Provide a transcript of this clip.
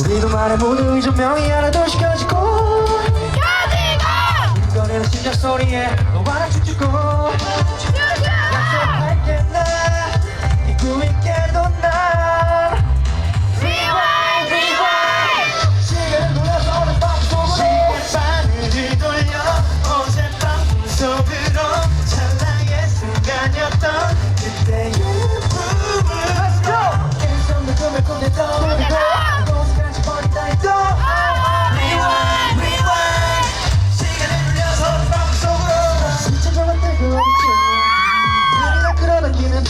우리도 말해 모두 이 조명이 하나도 시켜지고 켜지고 꺼내는 심장 소리에 너와 나 춤추고